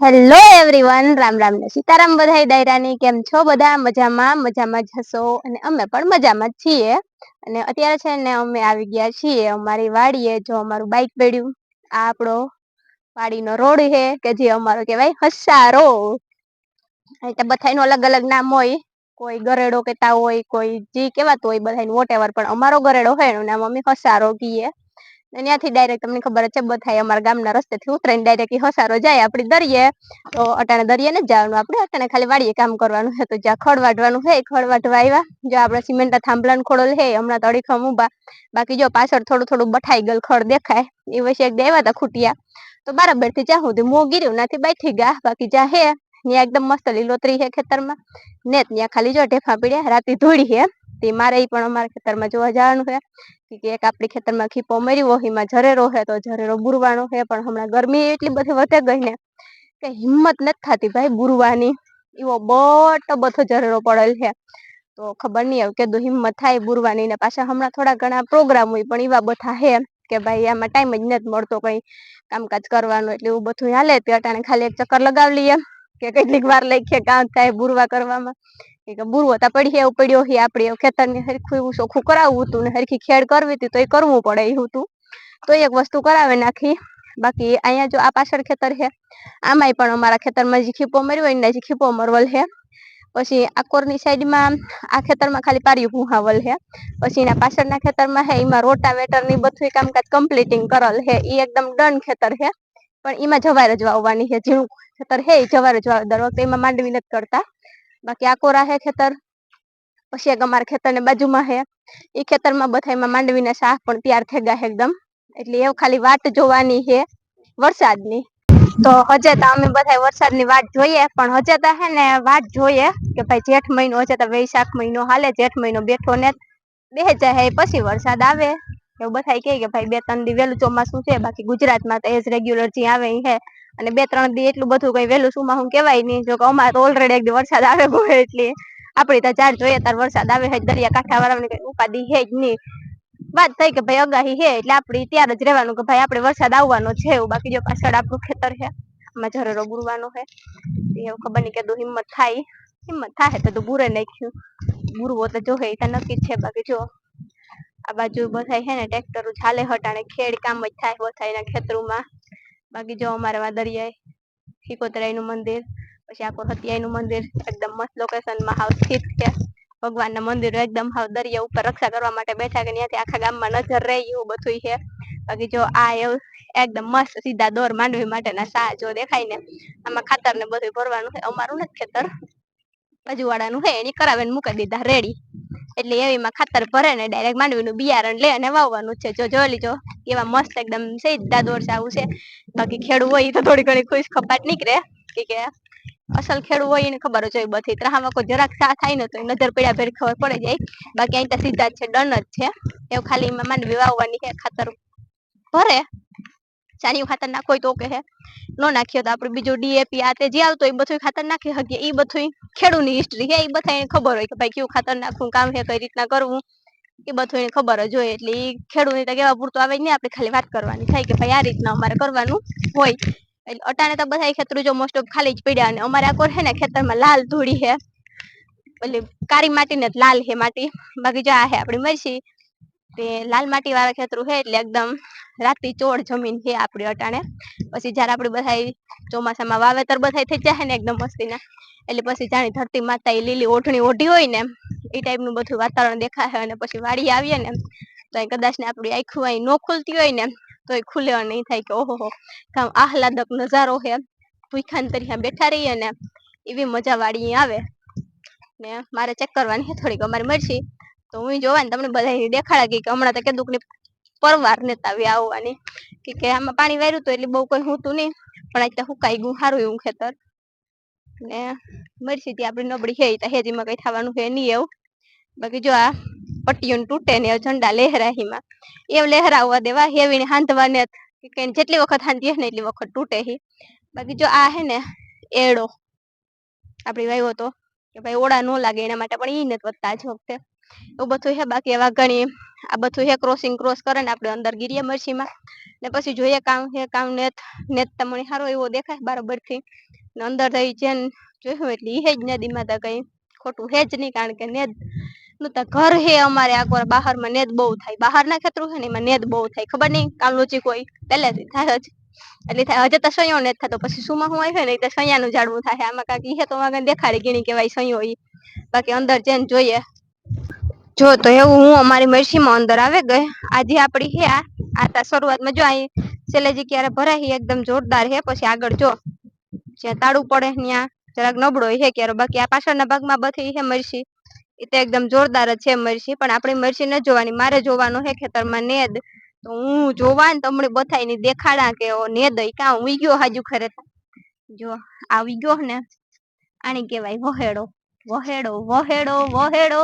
Hello everyone Ram Ram ને સીતારામ બધા ડાયરાની કેમ છો બધા? મજામાં મજામાં જ હશો અને અમે પણ મજામાં જ છીએ. અને અત્યારે છે ને અમે આવી ગયા છીએ અમારી વાડીએ, જો અમારું બાઈક પડ્યું આ આપણો વાડીનો રોડ છે કે જે અમારો કેવાય હસારો. એટલે બધાનું અલગ અલગ નામ હોય. કોઈ ગરેડો કેતા હોય, કોઈ જે કેવાતું હોય બધા વોટેવર પણ અમારો ગરેડો હોય એનું નામ અમે હસારો કીએ ત્યાંથી ડાયરેક્ટ તમને ખબર છે બધા અમારા ગામના રસ્તેથી ઉતરીને ડાયરેક્ટ હસારો જાય, આપણે દરિયે. તો અટાણે દરિયે ને જવાનું આપણે, અટાણે ખાલી વાડીએ કામ કરવાનું છે. તો જ્યાં ખડ વાટવાનું છે ખડ વાટવા આવ્યા જો આપણે સિમેન્ટ થાંભલા ખોડલ છે હમણાં તળીખમ ઊભા બાકી જો પાછળ થોડું થોડું બઠાઈ ગયેલ ખડ દેખાય એ વચ્ચે એક દેવા હતા ખૂટિયા. તો બરાબરથી જ્યાં સુધી મો ગીર્યું નાથી બેઠી ગયા બાકી જ્યાં હે, ત્યાં એકદમ મસ્ત લીલોતરી છે ખેતરમાં. ને ત્યાં ખાલી જો ઢેફા પીડ્યા, રાતી ધોળી છે. તે મારે પણ અમારા ખેતરમાં જોવા જવાનું છે. કે એક આપડી ખેતરમાં ખીપો મર્યો એમાં જરેરો હે તો જરેરો બુરવાનો હે, પણ હમણાં ગરમી એટલી બધી વધે ગઈ ને કે હિંમત નથી થતી ભાઈ બુરવાની. એવો બટો બધો જરેરો પડેલ છે તો ખબર નહીં આવે કે હિંમત થાય બુરવાની ને પાછા હમણાં થોડા ઘણા પ્રોગ્રામ હોય પણ એવા બધા હે કે ભાઈ આમાં ટાઈમ જ નથી મળતો કઈ કામકાજ કરવાનું એટલે એવું બધું હાલે. તે અટાણે ખાલી એક ચક્કર લગાવી લઈએ. કે કેટલીક વાર લખીએ કામ થાય બુરવા કરવામાં. કે બુરવો તા પડી એવું પડ્યો હોય આપણે ખેતરને હરખું એવું ચોખ્ખું કરાવવું હતું ને હરખી ખેડ કરવી હતી તો એ કરવું પડે એવું હતું તો એક વસ્તુ કરાવી નાખી. બાકી અહીંયા જો આ પાછળ ખેતર છે, આમાંય પણ અમારા ખેતરમાં જે ખીપો મર્યો હોય ને જે ખીપો મરવલ છે. પછી આકોરની સાઈડમાં આ ખેતરમાં ખાલી પાર્યું ભૂહાવલ છે. પછી એના પાછળના ખેતરમાં હે એમાં રોટાવેટરની બધું કામકાજ કમ્પ્લીટિંગ કરલ છે. એ એકદમ ડન ખેતર છે. પણ એમાં જવાર જ વાવવાની છે, ઝીણું ખેતર હે જવાર જ વાવ દર વખતે એમાં માંડવી નથી કરતા. બાકી આ કોરા હે ખેતર, પછી એક અમારા ખેતરને બાજુમાં હે એ ખેતરમાં બધા એમાં માંડવીના શાક પણ તૈયાર થઈ ગયા એકદમ. એટલે એવું ખાલી વાટ જોવાની છે વરસાદની. તો હજે તો અમે બધા વરસાદની વાટ જોઈએ, પણ હજે તો હે ને વાટ જોઈએ કે ભાઈ જેઠ મહિનો, હજે તો વૈશાખ મહિનો હાલે, જેઠ મહિનો બેઠો ને બે જાય પછી વરસાદ આવે. એવું બધા કે ભાઈ બે ત્રણ દી વહેલું ચોમાસું છે, બાકી ગુજરાતમાં તો એઝ રેગ્યુલર જે આવે એ છે અને બે ત્રણ દી એટલું બધું કઈ વહેલું સુમાહું કેવાય નહીં, જો કે અમારે તો ઓલરેડી એક દી વરસાદ આવે ગયો એટલે આપણે તો ચાર જોઈએ તાર વરસાદ આવે છે દરિયા કાંઠા વાળાને કઈ ઉપાધિ છે જ નહીં. વાત થઈ કે ભાઈ અગાહી છે એટલે આપણે ત્યારે જ રહેવાનું કે ભાઈ આપણે વરસાદ આવવાનો છે એવું, બાકી જો પાછળ આપણું ખેતર છે આમાં ઝરેરો બુરવાનો છે એવું ખબર નહીં કે હિંમત થાય હિંમત થાય તો બુરે નાખ્યું. બુરવો તો જો એ નક્કી છે, બાકી જો આ બાજુ બધા છે ને ટ્રેક્ટર ચાલે હટાણે ખેડ કામ જ થાય બધા એના ખેતરોમાં. બાકી જો અમારે માં દરિયાએ શિકોતરાઈ નું મંદિર, પછી આખો હતિયાઈ નું મંદિર, એકદમ મસ્ત લોકેશનમાં હાવ સ્થિત છે. ભગવાન ના મંદિર એકદમ હાવ દરિયા ઉપર રક્ષા કરવા માટે બેઠા કે ત્યાંથી આખા ગામમાં નજર રહે એવું બધું છે. બાકી જો આ એવું એકદમ મસ્ત સીધા દોર માંડવી માટેના સા જો દેખાય ને, આમાં ખાતર ને બધું ભરવાનું છે. અમારું નથી ખેતર. બાજુવાળાનું છે, એની કરાવીને મૂકી દીધા રેડી એટલે એવીમાં ખાતર ભરે ને ડાયરેક્ટ માંડવીનું બિયારણ લે અને વાવવાનું છે. જો જોઈ લીજો એવા મસ્ત એકદમ સીધા દોર આવું છે. બાકી ખેડૂ હોય તો થોડી ઘણી ખુશ ખપાટ નીકળે કે અસલ ખેડૂ હોય એને ખબર જ હોય બધી. ત્રાહામાં કોઈ જરાક સા થાય ને તો નજર પડ્યા ભેર ખબર પડી જાય. બાકી અહીં તો સીધા જ છે, ડન જ છે. એવું ખાલી એમાં માંડવી વાવવાની ખાતર ભરે. ચાણિયું ખાતર નાખો તો કે હે નો નાખ્યો તો આપણે બીજું ડીએપી આ તે જે આવતો એ બધું ખાતર નાખી શકીએ એ બધું ખેડૂની હિસ્ટ્રી હે એ બધા એને ખબર હોય કે ભાઈ કયું ખાતર નાખવું કામ હે કઈ રીતના કરવું. એ બધું એને ખબર જ હોય. એટલે એ ખેડૂતની તો કેવા પૂરતું આવે નહીં. આપણે ખાલી વાત કરવાની થાય કે ભાઈ આ રીતના અમારે કરવાનું હોય. એટલે અટાણે તો બધા ખેતરું જો મોસ્ટ ઓફ ખાલી જ પડ્યા અને અમારે આ કોર છે ને ખેતરમાં લાલ ધૂળી હે એટલે કાળી માટી ને લાલ હે માટી. બાકી જો આ હે આપણી મરસી. તે લાલ માટી વાળા ખેતરું છે એટલે એકદમ રાતી ચોળ જમીન છે આપણી અટાણે. પછી જયારે આપણે બધા ચોમાસામાં વાવેતર બધા થઈ જાય ને એકદમ મસ્તીના, એટલે પછી જાણી ધરતી માતા એ લીલી ઓઢણી ઓઢી હોય ને એ ટાઈપનું બધું વાતાવરણ દેખાય અને પછી વાડી આવીએ ને તો કદાચ ને આપણી આખું અહીં ન ખુલતી હોય ને તો એ ખુલે નહીં થાય કે ઓહો કામ આહલાદક નજારો છે. ભૂખાન તરીકે બેઠા રહીએ ને એવી મજા વાળી આવે. ને મારે ચેક કરવાની છે થોડીક, અમારી મરસી તો હું જોવા ને તમને બધા દેખાડા કે હમણાં તો કીધું કે પરવાર નેતા આવી આવવાની. કે આમાં પાણી વાર્યું તો એટલે બહુ કોઈ હોતું નહીં પણ આજે હુકાઈ ગયું સારું એવું ખેતર. ને મરસી ત્યાં આપડી નબળી હે તો હેજીમાં કઈ થવાનું છે નહીં એવું. બાકી જો આ પટ્ટીઓ તૂટે ને ઝંડા લહેરાહીમાં. એવું લહેરાવવા દેવા હેવીને હાંધવા ને જેટલી વખત હાંધીએ ને એટલી વખત તૂટે હી. બાકી જો આ હે ને એડો. આપડી વાયો તો કે ભાઈ ઓળા ન લાગે એના માટે પણ ઈ નથી વધતા આજ વખતે. એવું બધું છે બાકી એવા ઘણી, આ બધું છે ક્રોસિંગ ક્રોસ કરે ને આપણે અંદર ગીરીએ મરસીમાં ને પછી જોઈએ કામ છે કામ નેત નેત તમને સારો એવો દેખાય બરાબરથી. ને અંદર થઈ જેન જોયું એટલે એ જ નદીમાં તો કઈ ખોટું હે જ નહીં, કારણ કે નેદનું તો ઘર હે અમારે આગળ બહારમાં નેદ બહુ થાય. બહાર ના ખેતરું છે ને એમાં નેદ બહુ થાય. ખબર નહીં કાલોચી કોઈ પહેલેથી થાય જ. એટલે થાય. હજે તો સયો થાય થતો પછી સુમાં હું આવી ને તો સૈયાનું ઝાડવું થાય. આમાં કાંઈક એ તો આગળ દેખાડી, ગીણી કેવાય સયો એ બાકી અંદર જઈને જોઈએ જો, તો એવું હું અમારી મરસીમાં અંદર આવે ગઈ. આજે આપડી હે આ તા શરૂઆતમાં જો અહીં સેલેજી ક્યારે ભરાય હે, એકદમ જોરદાર હે. પછી આગળ જો જ્યાં તાળું પડે ત્યાં જરાક નબળો હે ક્યારે બાકી આ પાછળના ભાગમાં બધી હે મરસી. એ તો એકદમ જોરદાર જ છે મરસી. પણ આપણી મરસી ન જોવાની. મારે જોવાનું હે ખેતરમાં નેદ. તો હું જોવા ને તમને બતાવી ની દેખાડા કે નેદ ક્યાં ઉઈ ગયો હાજુ ખરે. જો, આવી ગયો ને. આની કહેવાય વહેડો વહેડો વહેડો વહેડો.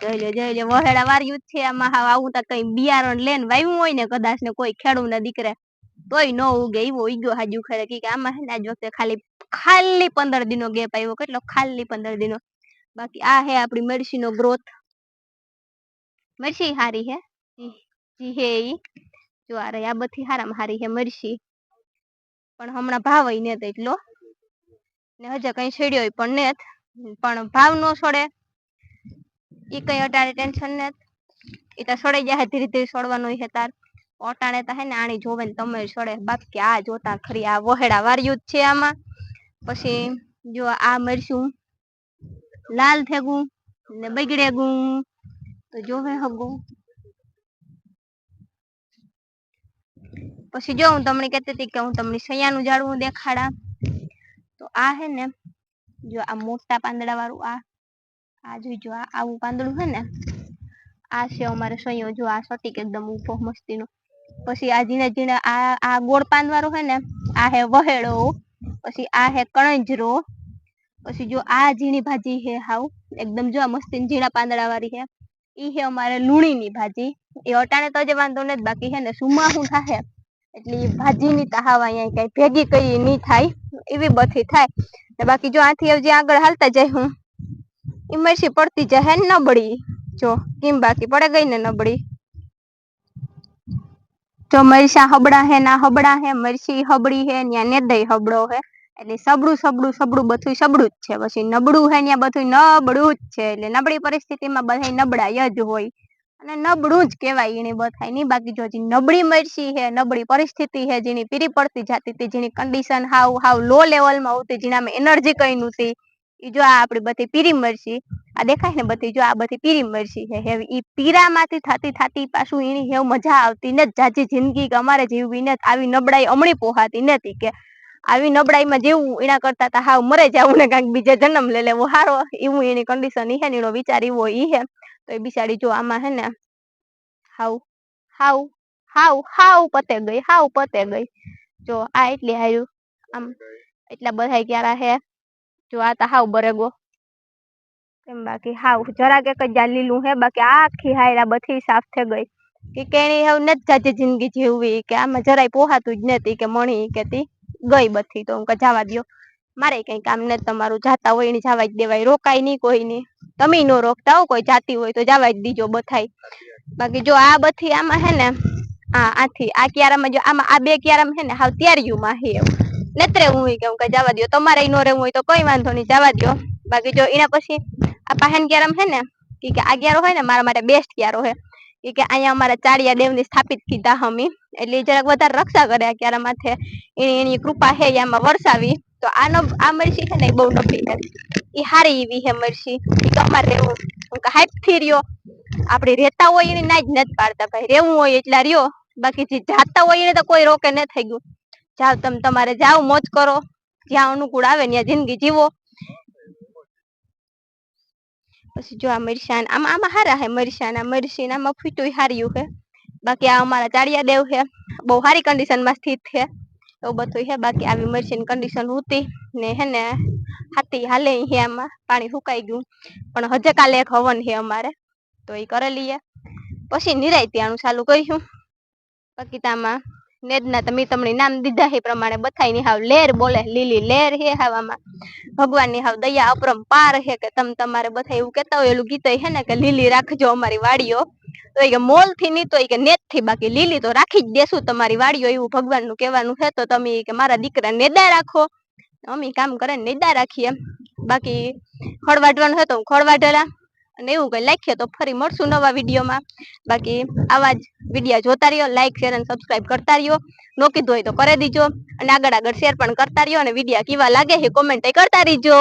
જોઈ લો જોઈ લો વહેડા વાર્યું છે આમાં. હાવ આવું તો કઈ બિયારણ લેન વાવ્યું હોય ને કદાચ ને કોઈ ખેડૂત ના દીકરે, તોય ન ઉગે. એવો ઈગો હાજુ ખરે કે આમાં હે ને આજ વખતે ખાલી ખાલી પંદર દિનો ગેપ આવ્યો. કેટલો ખાલી પંદર દિનો. બાકી આ હે આપણી મરસી નો ગ્રોથ. મરસી હારી હે? જી હે જો આ રહી, આ બધી હારામાં હારી હે મરસી. પણ હમણાં ભાવ ને તો એટલો. ને હજે કઈ છેડ્યો પણ નેત, પણ ભાવ નો છોડે ઈ કઈ અટાણે ટેન્શન નેત. એ તો છોડાઈ જાય ધીરે ધીરે છોડવાનું હે તાર. અટાણે તો હે ને આણી જોવે ને તમે સડે. બાકી આ જોતા ખરી, આ વહેડા વાર્યું જ છે આમાં. પછી જો આ મરશું લાલ થેગું ને બગડે ગું તો જોવે હગું. પછી જો હું તમને કહેતી હતી કે હું તમને સૈયાનું ઝાડવું દેખાડા. આ હે ને, જો આ મોટા પાંદડા વાળું આ આ જોઈજો આ આવું પાંદડું હે ને, આ છે અમારે સૈયો આ સટીક એકદમ ઊભો મસ્તીનો. પછી આ ઝીણા ઝીણા આ આ ગોળ પાન વાળું હે ને, આ હે વહેડો પછી આ હે કણજરો, પછી જો આ ઝીણી ભાજી હે હાવ, એકદમ જો આ મસ્તી ઝીણા પાંદડા વાળી હે, ઈ હે અમારે લૂણીની ભાજી, એ અટાણે તો જ વાંધો નથી, બાકી હે ને સુમા હું થાહે. એટલે ભાજીની તહાવ અહીંયા કઈ ભેગી કરી નહીં થાય. એવી બધી થાય. ને બાકી જો આથી હજી આગળ હાલતા જાય હું ઇમરસી પડતી જાય ને નબળી. જો, કેમ બાકી પડે ગઈ ને નબળી? જો મરસા હબડા હે, ના હબડા હે, મરસી હબડી હે, ન્યા નેદય હબડો હે. એટલે સબડું સબડું સબડું બધું સબડું જ છે. પછી નબળું હે ત્યાં બધું નબળું જ છે. એટલે નબળી પરિસ્થિતિમાં બધા નબળાય જ હોય. અને નબળું જ કહેવાય એની બધાય. ની બાકી જો હજી નબળી મરસી હે, નબળી પરિસ્થિતિ હે, જેની પીરી પડતી જાતી હતી, જેની કન્ડિશન હાવ હાવ લો લેવલમાં હોતી જેનામાં એનર્જી કઈ નહોતી, ઈ જો આ આપણી બધી પીરી મરસી આ દેખાય ને બધી, જો આ બધી પીરી મરસી હે હેવી ઈ પીરામાંથી થાતી થાતી પાછું એની હેવ મજા આવતી ને જાજી જિંદગી કે અમારે જીવવી ને આવી નબળાઈ અમણી પોહાતી નથી કે, આવી નબળાઈમાં જેવું એના કરતા તો હાવ મરે જાવું ને કાંઈક બીજે જન્મ લઈ લેવો હારો એવું એની કન્ડિશન ઈ હે ને એનો વિચાર એવો ઈ હે. તો એ બિચારી જો આમાં હે ને હાવ હાવ હાવ હાવ પતે ગઈ, હાવ પતે ગઈ. જો આ એટલી હાર્યું આમ એટલા બધા ક્યારા હે, જો આ તો હાવ બરેગો. એમ બાકી હાવ, જરાક એક જ લીલું હે, બાકી આખી હાયરા બધી સાફ થઈ ગઈ. કે કેણી હવે નથી જાતે જિંદગી જીવવી કે આમાં જરાય પોહાતું જ નથી કે મણી કે તી ગઈ બધી તો હું કે જવા દ્યો. મારે કઈ કામ ને તમારું જાતા હોય ને જવા જ દેવાય, રોકાય નહીં કોઈ ની. તમે નો રોકતા હો, કોઈ જાતી હોય તો જવા જ દીજો બથાઈ બાકી જો આ બથી આમાં હે ને, આ આથી, આ ક્યારામાં જો આમાં, આ બે ક્યારામાં હે ને, હાવ ત્યારિયુંમાં હે નેત્રે હું કહું કે જવા દો તમારે નો રહેવું હોય તો કોઈ વાંધો નહીં, જવા દો બાકી જો એના પછી આ પાહેન ક્યારામ હે ને કે આ ક્યારો હોય ને, મારા માટે બેસ્ટ ક્યારો હે. કે અહીંયા અમારા ચાળિયા દેવની સ્થાપિત કીધા હમી. એટલે જરાક વધારે રક્ષા કર્યા ક્યારા માથે એની એની કૃપા હે આમાં વરસાવી. તો આનો, આ મરસી છે ને બહુ નબળી હે એ હારી એવી છે મરસી. એ તો અમારે રહેવું હાઈપથી રહ્યો. આપણે રહેતા હોય એને ના જ નથી પાડતા ભાઈ. રહેવું હોય એટલે રહ્યો. બાકી જે જાતા હોય એને તો કોઈ રોકે ન થઈ ગયું. જાઓ તમે તમારે જાઓ, મોજ કરો. જ્યાં અનુકૂળ આવે ત્યાં જિંદગી જીવો. પછી જો આ મરસાન, આમાં આમાં હારા હે મરસાન. આ મરસીન આમાં ફૂટું હાર્યું છે. બાકી આ અમારા ચાળિયા દેવ છે. બહુ સારી કન્ડિશનમાં સ્થિત છે. એવું બધું હે, બાકી આવી મરસીની કન્ડિશન હતી ને હે ને, હાથી હાલે હે આમાં, પાણી સુકાઈ ગયું. પણ હજે કાલે એક હવન હે અમારે, તો એ કરેલી હે. પછી નિરાય ત્યાંનું ચાલુ કર્યું બાકી તામાં નેદના તમે તમને નામ દીધા એ પ્રમાણે બથાઈ ની હાવ લેર બોલે, લીલી લેર હે હાવામાં. ભગવાનની હાવ દયા અપરંપાર હે કે તમ તમારે બધા એવું કેતા હોય એલું ગીત હે ને કે લીલી રાખજો અમારી વાડીઓ. તો કે મોલથી નહીં તો કે નેતથી, બાકી લીલી તો રાખી જ દેશું તમારી વાડીઓ એવું ભગવાનનું કહેવાનું છે, તો તમે કે મારા દીકરા નેદા રાખો. અમે કામ કરે ને નેદા રાખીએ બાકી તો હું ખડ વાઢેલા અને એવું કઈ લાખીએ તો ફરી મળશું નવા વિડીયોમાં. બાકી આવા જ વિડીયા જોતા રહ્યો લાઈક શેર અને સબસ્ક્રાઈબ કરતા રહ્યો. નો કીધું હોય તો કરી દીજો. અને આગળ આગળ શેર પણ કરતા રહ્યો અને વિડીયા કેવા લાગે છે કોમેન્ટ કરતા રહીજો.